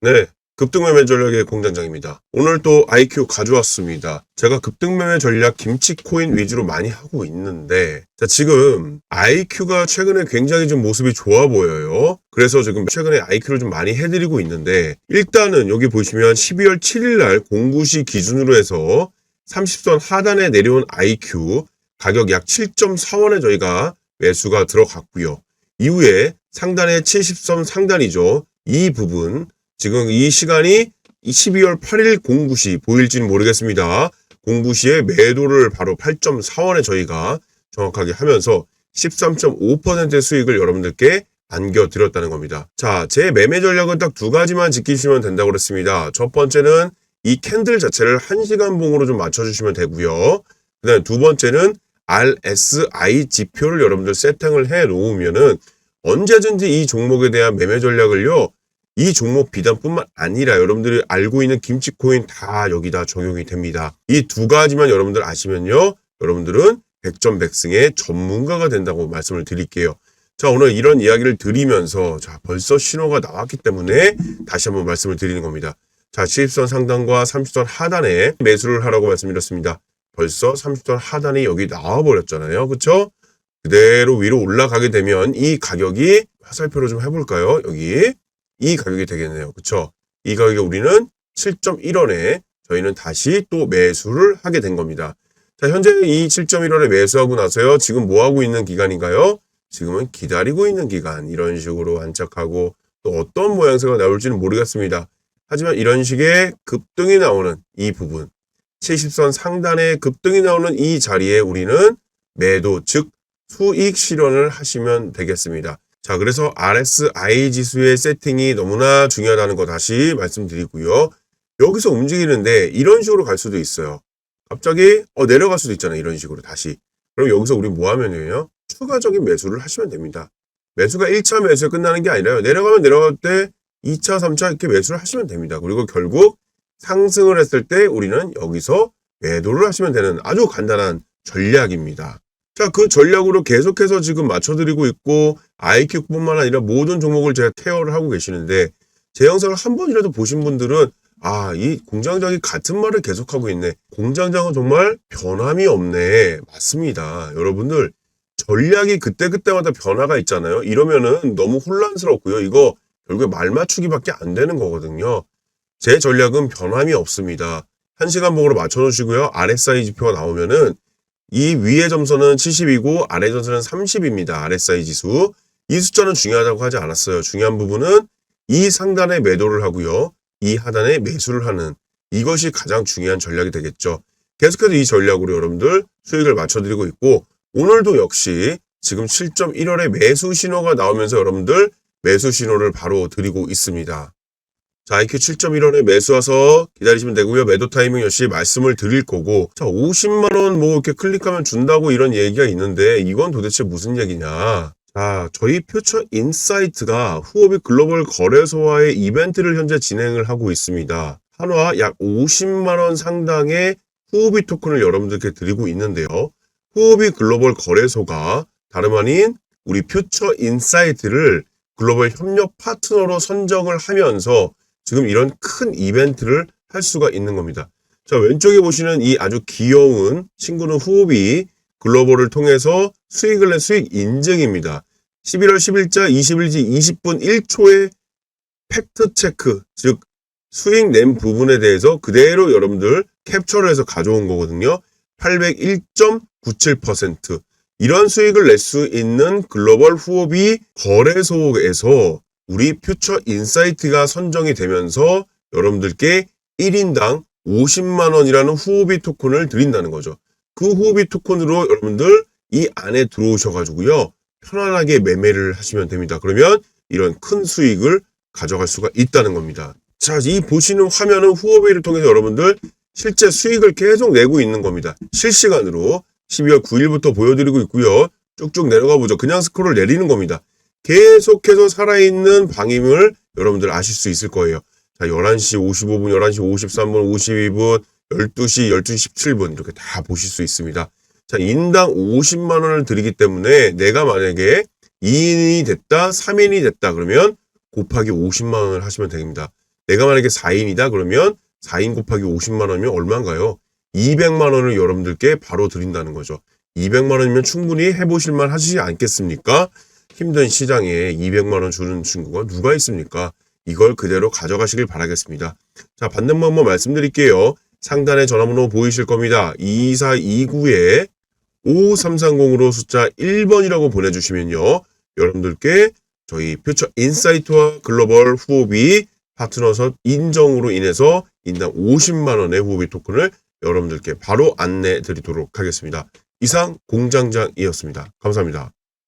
네. 급등매매 전략의 공장장입니다. 오늘 또 IQ 가져왔습니다. 제가 급등매매 전략 김치 코인 위주로 많이 하고 있는데, 자, 지금 IQ가 최근에 굉장히 좀 모습이 좋아 보여요. 그래서 지금 최근에 IQ를 좀 많이 해드리고 있는데, 일단은 여기 보시면 12월 7일 날 공구시 기준으로 해서 30선 하단에 내려온 IQ 가격 약 7.4원에 저희가 매수가 들어갔고요. 이후에 상단에 70선 상단이죠. 이 부분 지금 이 시간이 12월 8일 공구시 보일지는 모르겠습니다. 공구시에 매도를 바로 8.4원에 저희가 정확하게 하면서 13.5%의 수익을 여러분들께 안겨드렸다는 겁니다. 자, 제 매매 전략은 딱 두 가지만 지키시면 된다고 그랬습니다. 첫 번째는 이 캔들 자체를 1시간 봉으로 좀 맞춰주시면 되고요. 그 다음 두 번째는 RSI 지표를 여러분들 세팅을 해 놓으면은 언제든지 이 종목에 대한 매매 전략을요, 이 종목 비단뿐만 아니라 여러분들이 알고 있는 김치 코인 다 여기다 적용이 됩니다. 이 두 가지만 여러분들 아시면요, 여러분들은 백전백승의 전문가가 된다고 말씀을 드릴게요. 자, 오늘 이런 이야기를 드리면서, 자, 벌써 신호가 나왔기 때문에 다시 한번 말씀을 드리는 겁니다. 자, 70선 상단과 30선 하단에 매수를 하라고 말씀드렸습니다. 벌써 30선 하단이 여기 나와버렸잖아요. 그쵸? 그대로 위로 올라가게 되면 이 가격이 화살표로 좀 해볼까요? 여기. 이 가격이 되겠네요. 그쵸? 이 가격에 우리는 7.1원에 저희는 다시 또 매수를 하게 된 겁니다. 자, 현재 이 7.1원에 매수하고 나서요. 지금 뭐 하고 있는 기간인가요? 지금은 기다리고 있는 기간. 이런 식으로 안착하고 또 어떤 모양새가 나올지는 모르겠습니다. 하지만 이런 식의 급등이 나오는 이 부분, 70선 상단에 급등이 나오는 이 자리에 우리는 매도, 즉 수익 실현을 하시면 되겠습니다. 자, 그래서 RSI 지수의 세팅이 너무나 중요하다는 거 다시 말씀드리고요. 여기서 움직이는데 이런 식으로 갈 수도 있어요. 갑자기 어, 내려갈 수도 있잖아요. 이런 식으로 다시. 그럼 여기서 우리 뭐 하면요? 추가적인 매수를 하시면 됩니다. 매수가 1차 매수에 끝나는 게 아니라요. 내려가면 내려갈 때 2차, 3차 이렇게 매수를 하시면 됩니다. 그리고 결국 상승을 했을 때 우리는 여기서 매도를 하시면 되는 아주 간단한 전략입니다. 자, 그 전략으로 계속해서 지금 맞춰드리고 있고 IQ뿐만 아니라 모든 종목을 제가 케어를 하고 계시는데 제 영상을 한 번이라도 보신 분들은 아, 이 공장장이 같은 말을 계속하고 있네. 공장장은 정말 변함이 없네. 맞습니다. 여러분들 전략이 그때그때마다 변화가 있잖아요. 이러면은 너무 혼란스럽고요. 이거 결국에 말 맞추기밖에 안 되는 거거든요. 제 전략은 변함이 없습니다. 1시간 봉으로 맞춰놓으시고요. RSI 지표가 나오면은 이 위의 점수는 70이고 아래 점수는 30입니다. RSI 지수. 이 숫자는 중요하다고 하지 않았어요. 중요한 부분은 이 상단에 매도를 하고요. 이 하단에 매수를 하는 이것이 가장 중요한 전략이 되겠죠. 계속해서 이 전략으로 여러분들 수익을 맞춰드리고 있고 오늘도 역시 지금 7.1월에 매수 신호가 나오면서 여러분들 매수 신호를 바로 드리고 있습니다. 자, IQ 7.1원에 매수 와서 기다리시면 되고요. 매도 타이밍 역시 말씀을 드릴 거고. 자, 50만 원 뭐 이렇게 클릭하면 준다고 이런 얘기가 있는데 이건 도대체 무슨 얘기냐. 자, 저희 퓨처 인사이트가 후오비 글로벌 거래소와의 이벤트를 현재 진행을 하고 있습니다. 한화 약 50만 원 상당의 후오비 토큰을 여러분들께 드리고 있는데요. 후오비 글로벌 거래소가 다름 아닌 우리 퓨처 인사이트를 글로벌 협력 파트너로 선정을 하면서 지금 이런 큰 이벤트를 할 수가 있는 겁니다. 자, 왼쪽에 보시는 이 아주 귀여운 친구는 후오비 글로벌을 통해서 수익을 낸 수익 인증입니다. 11월 10일자 21시 20분 1초에 팩트 체크, 즉 수익 낸 부분에 대해서 그대로 여러분들 캡처를 해서 가져온 거거든요. 801.97% 이런 수익을 낼 수 있는 글로벌 후업이 거래소에서 우리 퓨처 인사이트가 선정이 되면서 여러분들께 1인당 50만 원이라는 후오비 토큰을 드린다는 거죠. 그 후오비 토큰으로 여러분들 이 안에 들어오셔가지고요. 편안하게 매매를 하시면 됩니다. 그러면 이런 큰 수익을 가져갈 수가 있다는 겁니다. 자, 이 보시는 화면은 후오비를 통해서 여러분들 실제 수익을 계속 내고 있는 겁니다. 실시간으로 12월 9일부터 보여드리고 있고요. 쭉쭉 내려가 보죠. 그냥 스크롤 내리는 겁니다. 계속해서 살아있는 방임을 여러분들 아실 수 있을 거예요. 자, 11시 55분, 11시 53분, 52분, 12시, 12시 17분 이렇게 다 보실 수 있습니다. 자, 인당 50만 원을 드리기 때문에 내가 만약에 2인이 됐다, 3인이 됐다 그러면 곱하기 50만 원을 하시면 됩니다. 내가 만약에 4인이다 그러면 4인 곱하기 50만 원이면 얼마인가요? 200만 원을 여러분들께 바로 드린다는 거죠. 200만 원이면 충분히 해보실 만 하시지 않겠습니까? 힘든 시장에 200만 원 주는 친구가 누가 있습니까? 이걸 그대로 가져가시길 바라겠습니다. 자, 받는 방법 말씀드릴게요. 상단에 전화번호 보이실 겁니다. 2429에 5330으로 숫자 1번이라고 보내주시면요. 여러분들께 저희 퓨처 인사이트와 글로벌 후오비 파트너석 인정으로 인해서 인당 50만원의 후오비 토큰을 여러분들께 바로 안내 드리도록 하겠습니다. 이상 공장장이었습니다. 감사합니다.